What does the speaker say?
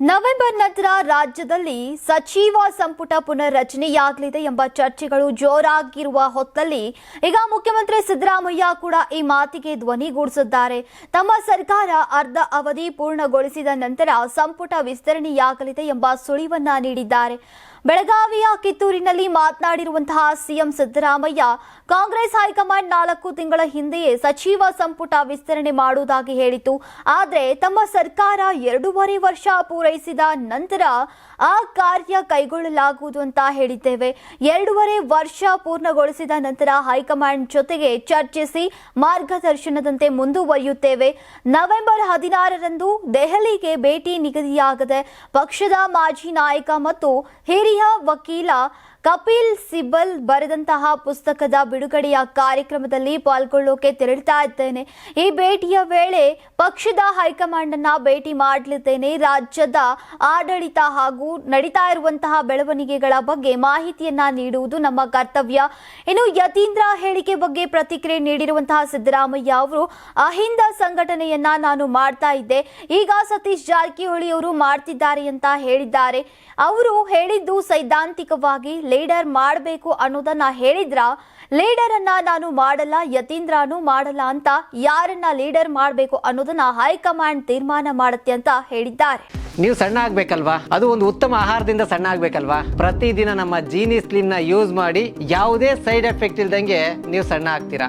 November ನಂತರ ರಾಜ್ಯದಲ್ಲಿ ಸಚಿವ ಸಂಪುಟ ಪುನರ್ರಚನೆಯಾಗಲಿದೆ ಎಂಬ ಚರ್ಚೆಗಳು ಜೋರಾಗಿರುವ ಹೊತ್ತಲ್ಲಿ ಈಗ ಮುಖ್ಯಮಂತ್ರಿ ಸಿದ್ದರಾಮಯ್ಯ ಕೂಡ ಈ ಮಾತಿಗೆ ಧ್ವನಿಗೂಡಿಸಿದ್ದಾರೆ ತಮ್ಮ ಸರ್ಕಾರ ಅರ್ಧ ಅವಧಿ ಪೂರ್ಣಗೊಳಿಸಿದ ನಂತರ ಸಂಪುಟ ವಿಸ್ತರಣೆಯಾಗಲಿದೆ ಎಂಬ ಸುಳಿವನ್ನ ನೀಡಿದ್ದಾರೆ. ಬೆಳಗಾವಿಯ ಕಿತ್ತೂರಿನಲ್ಲಿ ಮಾತನಾಡಿರುವಂತಹ CM Siddaramaiah, Congress high command ನಾಲ್ಕು ತಿಂಗಳ ಹಿಂದೆಯೇ ಸಚಿವ ಸಂಪುಟ ವಿಸ್ತರಣೆ ಮಾಡುವುದಾಗಿ ಹೇಳಿತು ಆದರೆ ತಮ್ಮ ಸರ್ಕಾರ ಎರಡೂವರೆ ವರ್ಷ ಪೂರೈಸಿದ ನಂತರ ಆ ಕಾರ್ಯ ಕೈಗೊಳ್ಳಲಾಗುವುದು ಅಂತ ಹೇಳಿದ್ದೇವೆ. ಎರಡೂವರೆ ವರ್ಷ ಪೂರ್ಣಗೊಳಿಸಿದ ನಂತರ ಹೈಕಮಾಂಡ್ ಜೊತೆಗೆ ಚರ್ಚಿಸಿ ಮಾರ್ಗದರ್ಶನದಂತೆ ಮುಂದುವರಿಯುತ್ತೇವೆ. ನವೆಂಬರ್ ಹದಿನಾರರಂದು ದೆಹಲಿಗೆ ಭೇಟಿ ನಿಗದಿಯಾಗದೆ ಪಕ್ಷದ ಮಾಜಿ ನಾಯಕ ಮತ್ತು ಹಿರಿಯ ವಕೀಲ ಕಪಿಲ್ ಸಿಬಲ್ ಬರೆದಂತಹ ಪುಸ್ತಕದ ಬಿಡುಗಡೆಯ ಕಾರ್ಯಕ್ರಮದಲ್ಲಿ ಪಾಲ್ಗೊಳ್ಳೋಕೆ ತೆರಳ್ತಾ ಇದ್ದೇನೆ. ಈ ಭೇಟಿಯ ವೇಳೆ ಪಕ್ಷದ ಹೈಕಮಾಂಡ್ ಅನ್ನ ಭೇಟಿ ಮಾಡಲಿದ್ದೇನೆ. ರಾಜ್ಯದ ಆಡಳಿತ ಹಾಗೂ ನಡೀತಾ ಇರುವಂತಹ ಬೆಳವಣಿಗೆಗಳ ಬಗ್ಗೆ ಮಾಹಿತಿಯನ್ನ ನೀಡುವುದು ನಮ್ಮ ಕರ್ತವ್ಯ. ಇನ್ನು ಯತೀಂದ್ರ ಹೇಳಿಕೆ ಬಗ್ಗೆ ಪ್ರತಿಕ್ರಿಯೆ ನೀಡಿರುವಂತಹ ಸಿದ್ದರಾಮಯ್ಯ ಅವರು ಅಹಿಂದ ಸಂಘಟನೆಯನ್ನ ನಾನು ಮಾಡ್ತಾ ಇದ್ದೆ. ಈಗ ಸತೀಶ್ ಜಾರಕಿಹೊಳಿ ಅವರು ಮಾಡ್ತಿದ್ದಾರೆ ಅಂತ ಹೇಳಿದ್ದಾರೆ. ಅವರು ಹೇಳಿದ್ದು ಸೈದ್ಧಾಂತಿಕವಾಗಿ ಲೀಡರ್ ಮಾಡಬೇಕು ಅನ್ನೋದನ್ನ ಹೇಳಿದ್ರ? ಲೀಡರ್ ಅನ್ನ ನಾನು ಮಾಡಲ್ಲ, ಯತೀಂದ್ರನು ಮಾಡಲ್ಲ ಅಂತ ಯಾರನ್ನ ಲೀಡರ್ ಮಾಡಬೇಕು ಅನ್ನೋದನ್ನ ಹೈಕಮಾಂಡ್ ತೀರ್ಮಾನ ಮಾಡುತ್ತೆ ಅಂತ ಹೇಳಿದ್ದಾರೆ. ನೀವು ಸಣ್ಣ ಆಗ್ಬೇಕಲ್ವಾ? ಅದು ಒಂದು ಉತ್ತಮ ಆಹಾರದಿಂದ ಸಣ್ಣ ಆಗ್ಬೇಕಲ್ವಾ? ಪ್ರತಿದಿನ ನಮ್ಮ ಜೀನಿ ಸ್ಲಿಮ್ನ ಯೂಸ್ ಮಾಡಿ ಯಾವುದೇ ಸೈಡ್ ಎಫೆಕ್ಟ್ ಇಲ್ದಂಗೆ ನೀವು ಸಣ್ಣ ಆಗ್ತೀರಾ?